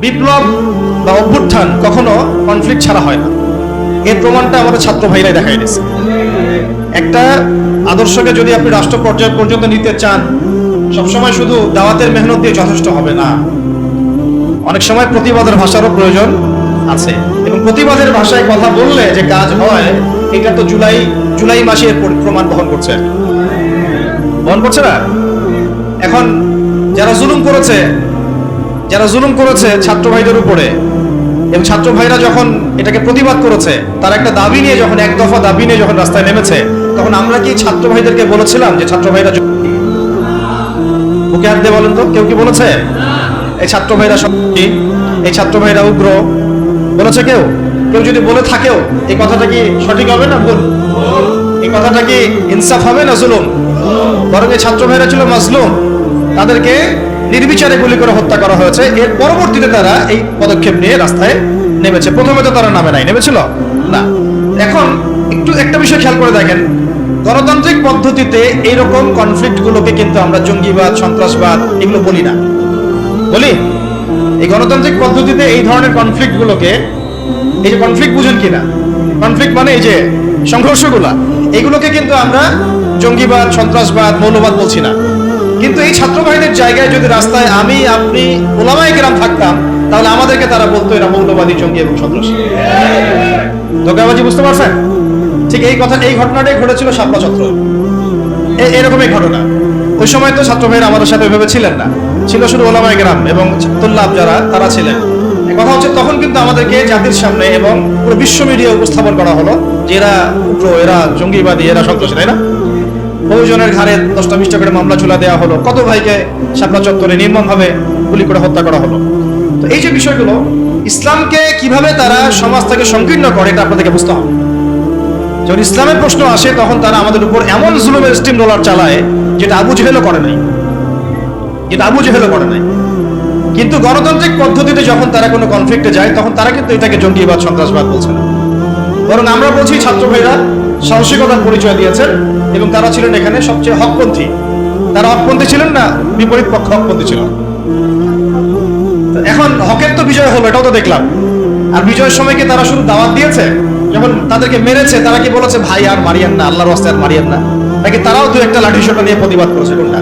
বিপ্লব বা অভ্যুত্থান কখনো কনফ্লিক্ট ছাড়া হয় না। এর প্রমাণটা আমাদের ছাত্র ভাইরাই দেখাই দিয়েছে। একটা আদর্শকে যদি আপনি রাষ্ট্র পর্যায় পর্যন্ত নিতে চান, সবসময় শুধু দাওয়াতের মেহনত দিয়ে যথেষ্ট হবে না। অনেক সময় প্রতিবাদের ভাষারও প্রয়োজন আছে। এবং প্রতিবাদের ভাষায় কথা বললে যে কাজ হয়, এটা তো জুলাই জুলাই মাসে এর প্রমাণ বহন করছে। বহন করছে না? এখন যারা জুলুম করেছে যারা জুলুম করেছে ছাত্র ভাইদের উপরে, এবং ছাত্র ভাইরা যখন এটাকে প্রতিবাদ করেছে, তার একটা দাবি নিয়ে যখন, এক দফা দাবি নিয়ে যখন রাস্তায় নেমেছে, তখন আমরা কি ছাত্র ভাইদেরকে বলেছিলাম যে ছাত্র ভাইরা? বুকে হাত দিয়ে বলেন তো, কেউ কি বলেছে? এই ছাত্র ভাইরা সত্যি এই ছাত্র ভাইরা উগ্র। বলেছে কেউ? কেউ যদি বলে থাকেও, এই কথাটা কি সঠিক হবে না ভুল? এই কথাটা কি ইনসাফ হবে না জুলুম? বরং এই ছাত্র ভাইরা ছিল মাজলুম। তাদেরকে নির্বিচারে গুলি করে হত্যা করা হয়েছে। এর পরবর্তীতে তারা এই পদক্ষেপ নিয়ে রাস্তায় নেমেছে। প্রথমে তো তারা নামে নাই, নেমেছিল? না। এখন একটু একটা বিষয় খেয়াল করে দেখেন। গণতান্ত্রিক পদ্ধতিতে এইরকম কনফ্লিক্ট গুলোকে কিন্তু আমরা জঙ্গিবাদ, সন্ত্রাসবাদ এগুলো বলি না। বলি? এই গণতান্ত্রিক পদ্ধতিতে এই ধরনের কনফ্লিক্ট গুলোকে এই যে কনফ্লিক্ট বুঝেন কিনা? কনফ্লিক্ট মানে এই যে সংঘর্ষগুলা, এগুলোকে কিন্তু আমরা জঙ্গিবাদ, সন্ত্রাসবাদ, মৌলবাদ বলছি না। কিন্তু এই ছাত্র ভাইদের জায়গায় যদি রাস্তায় আমি, আপনি ওলামাই গ্রাম থাকতাম, তাহলে আমাদেরকে তারা বলতো এরা মৌলবাদী, জঙ্গি এবং সন্ত্রাসী। ধোকাবাজি বুঝতে পারছেন? ঠিক এই কথা, এই ঘটনাটাই ঘটেছিল শাপলা চত্র এরকমই ঘটনা। ওই সময় তো ছাত্র ভাইরা আমাদের সাথে ওইভাবে ছিলেন না। ছিল শুধু ওলামাই গ্রাম এবং তুল্লাভ যারা, তারা ছিলেন। কথা হচ্ছে তখন কিন্তু আমাদেরকে জাতির সামনে এবং পুরো বিশ্ব মিডিয়া উপস্থাপন করা হলো যে এরা এরা জঙ্গিবাদী, এরা সন্ত্রাসী, তাই না? বহুজনের ঘাড়ে দশটা বিশটা করে মামলা চুলা দেওয়া হলো। কত ভাইকে শাপলা চত্বরে নির্মমভাবে গুলি করে হত্যা করা হলো? তো এই যে বিষয়গুলো, ইসলামকে কীভাবে তারা সমাজ থেকে সংকীর্ণ করে এটা আপনাদেরকে বুঝতে হবে। যখন ইসলামের প্রশ্ন আসে, তখন তারা আমাদের উপর এমন জুলুমের স্টিম রোলার চালায় যেটা আবু জেহেলও করে নাই। যেটা আবু জেহেলও করে নাই। কিন্তু গণতান্ত্রিক পদ্ধতিতে যখন তারা কোনো কনফ্লিক্টে যায়, তখন তারা কিন্তু এটাকে জঙ্গিবাদ, সন্ত্রাসবাদ বলছে না। বরং আমরা বলছি, ছাত্র ভাইরা সাহসিকতার পরিচয় দিয়েছেন এবং তারা ছিলেন এখানে সবচেয়ে হকপন্থী। তারা হকপন্থী ছিলেন না, বিপরীত পক্ষ হকপন্থী ছিল। এখন হকের তো বিজয় হলো, এটাও তো দেখলাম। আর বিজয়ের সময় তারা শুধু দাওয়াত দিয়েছে? যখন তাদেরকে মেরেছে, তারা কি বলেছে, ভাই আর মারিয়েন না, আল্লাহর রাস্তায় আর মারিয়েন না নাকি তারাও দু একটা লাঠি সোটা নিয়ে প্রতিবাদ করেছে, কোনটা?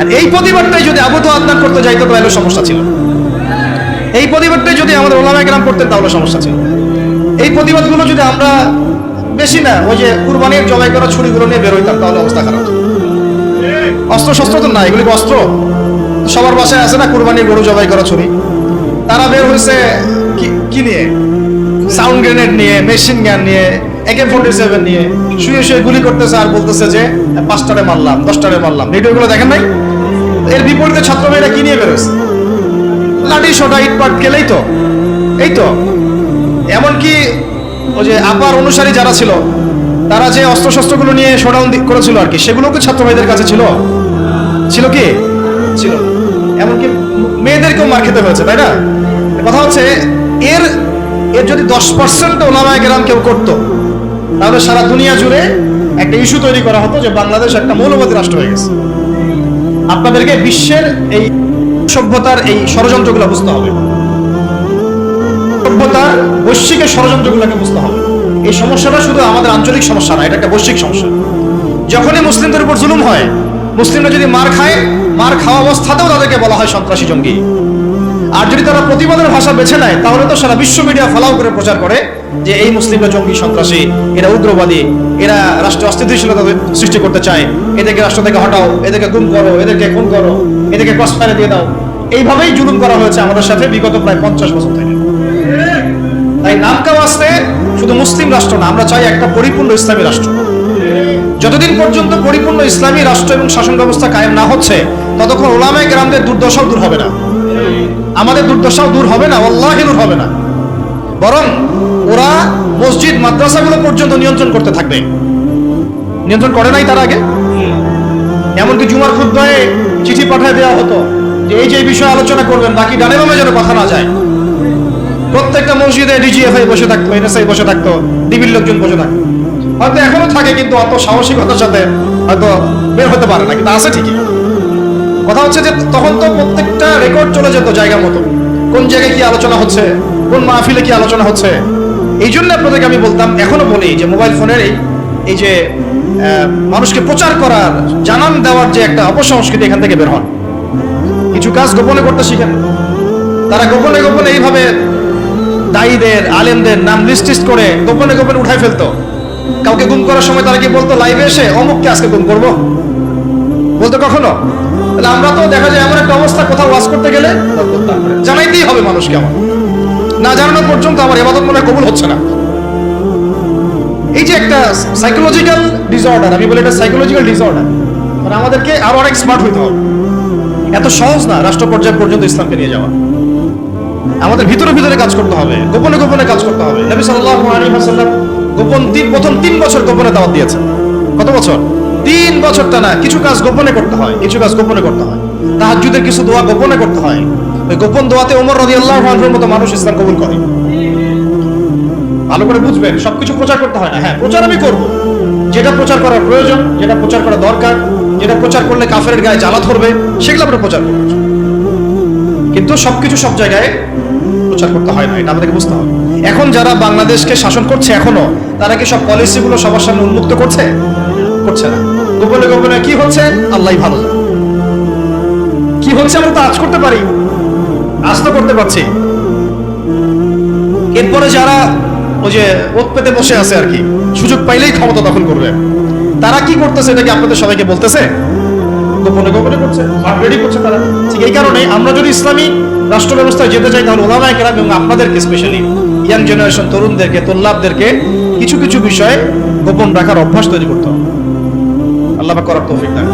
আর এই প্রতিবাদটাই যদি আবু তো আদনান করতে, যাইতো তাহলে সমস্যা ছিল। এই প্রতিবাদটাই যদি আমাদের ওলামা গ্রাম করতেন, তাহলে সমস্যা ছিল। এই প্রতিবাদগুলো যদি আমরা বেশি না, ওই যে কুরবানির জবাই করা ছুরিগুলো নিয়ে বেরোইতাম, তাহলে অবস্থা খারাপ অস্ত্র শস্ত্র তো না এগুলি অস্ত্র? সবার বাসায় আছে না কুরবানির গরু জবাই করা ছুরি? তারা বের হয়েছে কি- নিয়ে? সাউন্ড গ্রেনেড নিয়ে, মেশিন গান নিয়ে একে ফোর্টি সেভেন নিয়ে, শুয়ে শুয়ে গুলি করতেছে আর বলতেছে যে, পাঁচটারে মারলাম, দশটারে মারলাম। ভিডিওগুলো দেখেন নাই এর বিপরীতে ছাত্র মেয়েরা কি নিয়ে বেরোছে লাঠি, সোটা, ইটপাট গেলেই তো, এই তো। এমনকি ওই যে আপার অনুসারী যারা ছিল, তারা যে অস্ত্র শস্ত্রগুলো নিয়ে শোডাউন করেছিল আর কি সেগুলো কি ছাত্র ভাইদের কাছে ছিল? ছিল কি? ছিল। এমনকি মেয়েদেরকেও মার খেতে হয়েছে, তাই না? কথা হচ্ছে, এর এর যদি দশ পার্সেন্ট ওলামায় গ্রাম কেউ করতো, তাহলে সারা দুনিয়া জুড়ে একটা ইস্যু তৈরি করা হতো যে বাংলাদেশ একটা মৌলবাদী রাষ্ট্র হয়ে গেছে। আপনাদেরকে বিশ্বের এই সভ্যতার এই ষড়যন্ত্রগুলো বুঝতে হবে। সভ্যতার বৈশ্বিক ষড়যন্ত্রগুলোকে বুঝতে হবে। এই সমস্যাটা শুধু আমাদের আঞ্চলিক সমস্যা না, এটা একটা বৈশ্বিক সমস্যা। যখনই মুসলিমদের উপর জুলুম হয়, মুসলিমরা যদি মার খায়, মার খাওয়া অবস্থাতেও তাদেরকে বলা হয় সন্ত্রাসী জঙ্গি। আর যদি তারা প্রতিবাদের ভাষা বেছে নেয়, তাহলে তো সারা বিশ্ব মিডিয়া ফলাও করে প্রচার করে যে এই মুসলিমরা জঙ্গি, সন্ত্রাসী, এরা উগ্রবাদী, এরা রাষ্ট্রে অস্থিতিশীলতা সৃষ্টি করতে চায়। এদেরকে রাষ্ট্র থেকে হটাও, এদেরকে গুম করো, এদেরকে খুন করো, এদেরকে ফায়ারে দিয়ে দাও। এইভাবেই জুলুম করা হয়েছে আমাদের সাথে বিগত প্রায় পঞ্চাশ বছর থেকে তাই নামকা আসতে? শুধু মুসলিম রাষ্ট্র না, আমরা চাই একটা পরিপূর্ণ ইসলামী রাষ্ট্র। যতদিন পর্যন্ত পরিপূর্ণ ইসলামী রাষ্ট্র এবং শাসন ব্যবস্থা কায়েম না হচ্ছে, ততক্ষণ ওলামায় গ্রামদের দুর্দশাও দূর হবে না। আমাদের দুর্দশাও দূর হবে না অল্লাহি দূর হবে না। বরং ওরা মসজিদ, মাদ্রাসাগুলো পর্যন্ত নিয়ন্ত্রণ করতে থাকবে। নিয়ন্ত্রণ করে নাই তার আগে? এমনকি জুমার খুদ্ায় চিঠি পাঠায় দেওয়া হতো যে, এই যে বিষয়ে আলোচনা করবেন, বাকি ডানে বামে যেন কথা না যায়। প্রত্যেকটা মসজিদে ডিজিএফআই বসে থাকতো এনএসআই বসে থাকতো ডিবির লোকজন বসে থাকতো। হয়তো এখনও থাকে, কিন্তু অত সাহসিকতার সাথে হয়তো বের হতে পারে না, কিন্তু আছে ঠিকই। কথা হচ্ছে যে তখন তো প্রত্যেকটা রেকর্ড চলে যেত জায়গা মতো। কোন জায়গায় কি আলোচনা হচ্ছে, কোন মাহফিলে কি আলোচনা হচ্ছে। এই জন্য আপনাদেরকে আমি বলতাম, এখনও বলি যে মোবাইল ফোনের এই এই যে মানুষকে প্রচার করার, জানান দেওয়ার যে একটা অপসংস্কৃতি এখান থেকে বের হন। কিছু কাজ গোপনে করতে শিখেন। তারা গোপনে গোপনে এইভাবে দায়ীদের, আলেমদের নাম লিস্ট করে গোপনে গোপনে উঠাই ফেলতো। কাউকে গুম করার সময় তারা কি বলতো, লাইভে এসে অমুককে আজকে গুম করব। বলতো, কখনো? তাহলে আমরা তো দেখা যায় এমন একটা অবস্থা, কোথাও ওয়াজ করতে গেলে জানাইতেই হবে মানুষকে আমার। না জানানো পর্যন্ত আমার এবাদত মনে কবুল হচ্ছে না। এই যে একটা সাইকোলজিক্যাল ডিসঅর্ডার আমি বলি এটা সাইকোলজিক্যাল ডিসঅর্ডার মানে আমাদেরকে আরও অনেক স্মার্ট হইতে হবে। এত সহজ না রাষ্ট্র পর্যায় পর্যন্ত ইসলামকে নিয়ে যাওয়া। আমাদের ভিতরে ভিতরে কাজ করতে হবে, গোপনে গোপনে কাজ করতে হবে। নবী সাল্লাল্লাহু আলাইহি ওয়াসাল্লাম গোপন তিন প্রথম তিন বছর গোপনে দাওয়াত দিয়েছেন। কত বছর? তিন বছর টানা কিছু কাজ গোপনে করতে হয়, কিছু কাজ গোপনে করতে হয়। তাহাজ্জুদের কিছু দোয়া গোপনে করতে হয়। ওই গোপন দোয়াতে ওমর রাদিয়াল্লাহু আনহুর মতো মানুষ ইসলাম কবুল করে। ভালো করে বুঝবেন, সবকিছু প্রচার করতে হয় না। হ্যাঁ প্রচার আমি করব। যেটা প্রচার করার প্রয়োজন, যেটা প্রচার করা দরকার, যেটা প্রচার করলে কাফের গায়ে জ্বালা ধরবে, সেগুলো আমরা প্রচার করব। কিন্তু সবকিছু সব জায়গায় প্রচার করতে হয় না, এটা আমাদেরকে বুঝতে হবে। এখন যারা বাংলাদেশকে শাসন করছে এখনও, তারা কি সব পলিসিগুলো সবার সামনে উন্মুক্ত করছে? করছে না। গোপনে গোপনে কি হচ্ছে? আল্লাহ ভালো জানে। কি হচ্ছে আমরা তো আজ করতে পারি? আজ তো করতে পারছি। এরপরে যারা ওই যে ওত পেতে বসে আছে আর কি, সুযোগ পাইলেই ক্ষমতা দখল করবে। তারা কি করতেছে, এটা কি আপনাদের সবাইকে বলতেছে? গোপনে গোপনে করছে রেডি করছে তারা। ঠিক এই কারণে আমরা যদি ইসলামী রাষ্ট্র ব্যবস্থায় যেতে চাই, তাহলে ওলামায় কেরাম এবং আপনাদেরকে স্পেশালি ইয়াং জেনারেশন তরুণদেরকে, তোল্লাবদেরকে কিছু কিছু বিষয়ে গোপন রাখার অভ্যাস তৈরি করতে হবে। আল্লাহ করার তৌফিক দান।